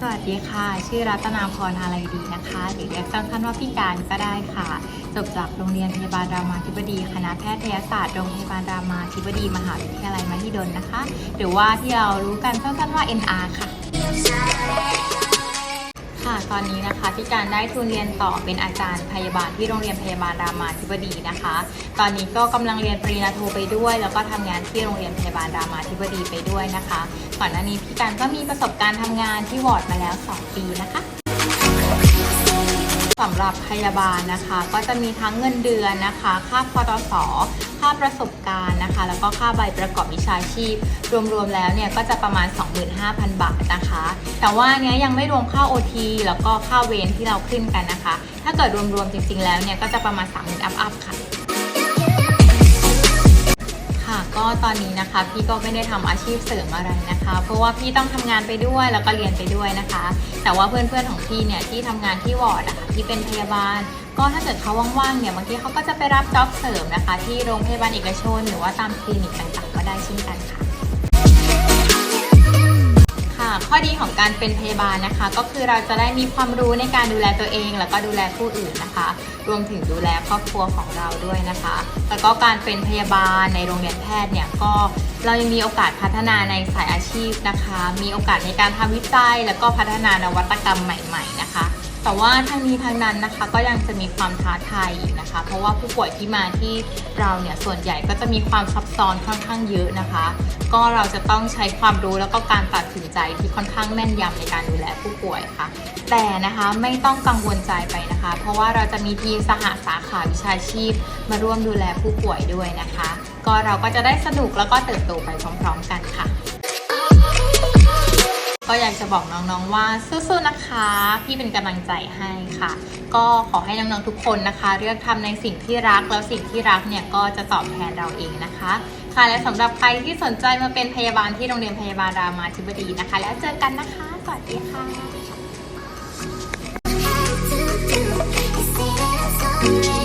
สวัสดีค่ะ ชื่อรัตนาพรอะไรดีนะคะหรือเรียกสั้นๆว่าพี่การก็ได้ค่ะ จบจากโรงเรียนพยาบาลรามาธิบดี คณะแพทยศาสตร์โรงพยาบาลรามาธิบดีมหาวิทยาลัยมหิดลนะคะ หรือว่าที่เรารู้กันสั้นๆว่า NR ค่ะ ค่ะตอนนี้นะคะพี่การได้ทุนเรียนต่อเป็นอาจารย์พยาบาลที่โรงเรียนพยาบาลรามาธิบดีนะคะ ตอนนี้ก็กำลังเรียนปริญญาโทไปด้วย แล้วก็ทำงานที่โรงเรียนพยาบาลรามาธิบดีไปด้วยนะคะก่อนหน้านี้พี่การก็มีประสบการณ์ทำงานที่วอร์ดมาแล้ว 2 ปีนะคะ สำหรับพยาบาลนะคะ ก็จะมีทั้งเงินเดือนนะคะ ค่าพตสค่าประสบการณ์นะคะ แล้วก็ค่าใบประกอบวิชาชีพ รวมๆแล้วเนี่ยก็จะประมาณ 25,000 บาทนะคะ แต่ว่าเนี้ยยังไม่รวมค่า OT แล้วก็ค่าเวรที่เราขึ้นกันนะคะ ถ้าเกิดรวมๆจริงๆแล้วเนี่ยก็จะประมาณ 30,000อัพอัพ ตอนนี้นะคะ พี่ก็ไม่ได้ทำอาชีพเสริมอะไรนะคะ เพราะว่าพี่ต้องทำงานไปด้วยแล้วก็เรียนไปด้วยนะคะ แต่ว่าเพื่อนๆของพี่เนี่ยที่ทำงานที่วอร์ดอะค่ะที่เป็นพยาบาล ก็ถ้าเกิดเขาว่างๆเนี่ยบางทีเขาก็จะไปรับจ็อบเสริมนะคะ ที่โรงพยาบาลเอกชน หรือว่าตามคลินิกต่างๆก็ได้เช่นกันค่ะ ข้อดีของการเป็นพยาบาลนะคะ ก็คือเราจะได้มีความรู้ในการดูแลตัวเอง แล้วก็ดูแลผู้อื่นนะคะ รวมถึงดูแลครอบครัวของเราด้วยนะคะ แล้วก็การเป็นพยาบาลในโรงเรียนแพทย์เนี่ยก็เรายังมีโอกาสพัฒนาในสายอาชีพนะคะ มีโอกาสในการทำวิจัย แล้วก็พัฒนานวัตกรรมใหม่ ๆ นะคะ แต่ว่าทั้งนี้ทั้งนั้นนะคะก็ยังจะมีความท้าทายอีกนะคะ เพราะว่าผู้ป่วยที่มาที่เราเนี่ยส่วนใหญ่ก็จะมีความซับซ้อนค่อนข้างเยอะนะคะ ก็เราจะต้องใช้ความรู้แล้วก็การตัดสินใจที่ค่อนข้างแม่นยำในการดูแลผู้ป่วยค่ะ แต่นะคะไม่ต้องกังวลใจไปนะคะ เพราะว่าเราจะมีทีมสหสาขาวิชาชีพ มาร่วมดูแลผู้ป่วยด้วยนะคะ ก็เราก็จะได้สนุกแล้วก็เติบโตไปพร้อมๆ ก็อยากจะบอกน้องๆว่าสู้ๆนะคะ พี่เป็นกำลังใจให้ค่ะ ก็ขอให้น้องๆทุกคนนะคะ เลือกทำในสิ่งที่รักแล้วสิ่งที่รักเนี่ยก็จะตอบแทนเราเองนะคะ ค่ะและสำหรับใครที่สนใจมาเป็นพยาบาลที่โรงเรียนพยาบาลรามาธิบดีนะคะ แล้วเจอกันนะคะสวัสดีค่ะ Sorry.